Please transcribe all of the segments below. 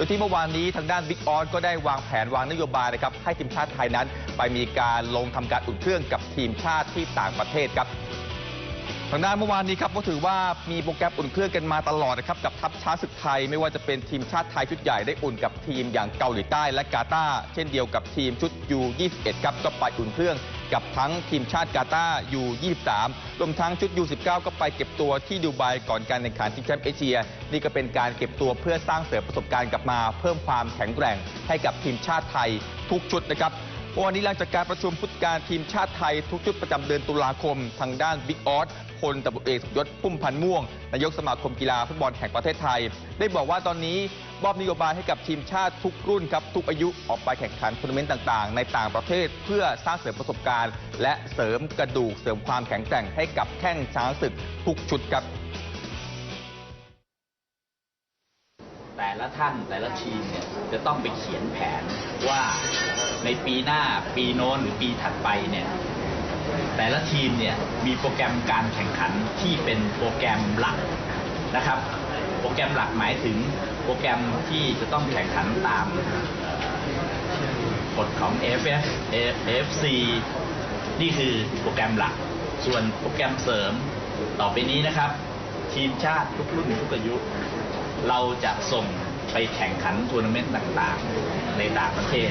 ดยที่เมื่อวานนี้ทางด้านบิ๊กออสก็ได้วางแผนวางนโยบายนะครับให้ทีมชาติไทยนั้น ไปมีการลงทำการอุ่นเครื่องกับทีมชาติที่ต่างประเทศครับทางด้านเมื่อวานนี้ครับก็ถือว่ามีโปรแกรมอุ่นเครื่องกันมาตลอดนะครับกับทัพช้างศึกไทย ไม่ว่าจะเป็นทีมชาติไทยชุดใหญ่ได้อุ่นกับทีมอย่างเกาหลีใต้และกาตาร์เช่นเดียวกับทีมชุด U21 ครับก็ไปอุ่นเครื่อง กับทั้งทีมชาติกาตาร์ U23 รวมทั้งชุด U19 ก็ไปเก็บตัวที่ดูไบก่อนการแข่งขันชิงแชมป์เอเชีย นี่ก็เป็นการเก็บตัวเพื่อสร้างเสริมประสบการณ์กลับมา เพิ่มความแข็งแกร่งให้กับทีมชาติไทยทุกชุดนะครับวันนี้หลังจากการประชุมผู้จัดการทีมชาติไทยทุกชุดประจำเดือนตุลาคม ทางด้านบิ๊กออสพลตำรวจเอกสมยศพุ่มพันธ์ม่วง นายกสมาคมกีฬาฟุตบอลแห่งประเทศไทย ได้บอกว่าตอนนี้ มอบนโยบายให้กับทีมชาติทุกรุ่นครับทุกอายุออกไปแข่งขันทัวร์นาเมนต์ต่าง ๆ ในต่างประเทศเพื่อสร้างเสริมประสบการณ์ และเสริมกระดูกเสริมความแข็งแกร่งให้กับแข้งช้างศึกทุกชุดครับแต่ละท่านแต่ละทีมเนี่ยจะต้องไปเขียนแผนว่าในปีหน้าปีโน้นหรือปีถัดไปเนี่ยแต่ละทีมเนี่ยมีโปรแกรมการแข่งขันที่เป็นโปรแกรมหลักนะครับ โปรแกรมหลักหมายถึงโปรแกรมที่จะต้องแข่งขันตามกฎของ AFF AFC นี่คือโปรแกรมหลัก ส่วนโปรแกรมเสริมต่อไปนี้นะครับ ทีมชาติทุกรุ่นทุกอายุ เราจะส่งไปแข่งขันทัวร์นาเมนต์ต่างๆ ในต่างประเทศ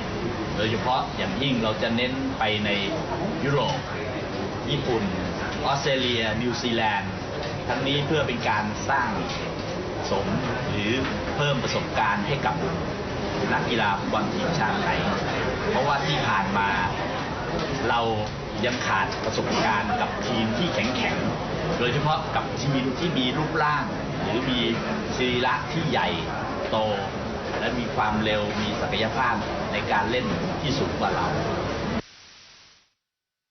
โดยเฉพาะอย่างยิ่งเราจะเน้นไปในยุโรป ญี่ปุ่น ออสเตรเลีย นิวซีแลนด์ ทั้งนี้เพื่อเป็นการสร้าง สมหรือเพิ่มประสบการณ์ให้กับนักกีฬาฟุตบอลทีมชาติไทยเพราะว่าที่ผ่านมาเรายังขาดประสบการณ์กับทีมที่แข็งๆโดยเฉพาะกับทีมที่มีรูปร่าง หรือมีสรีระที่ใหญ่โต และมีความเร็วมีศักยภาพในการเล่นที่สูงกว่าเรา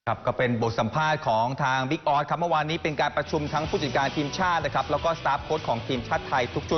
ครับก็เป็นบทสัมภาษณ์ของทางบิ๊กออสครับเมื่อวานนี้เป็นการประชุมทั้งผู้จัดการทีมชาตินะครับแล้วก็สตาฟโค้ชของทีมชาติไทยทุกชุด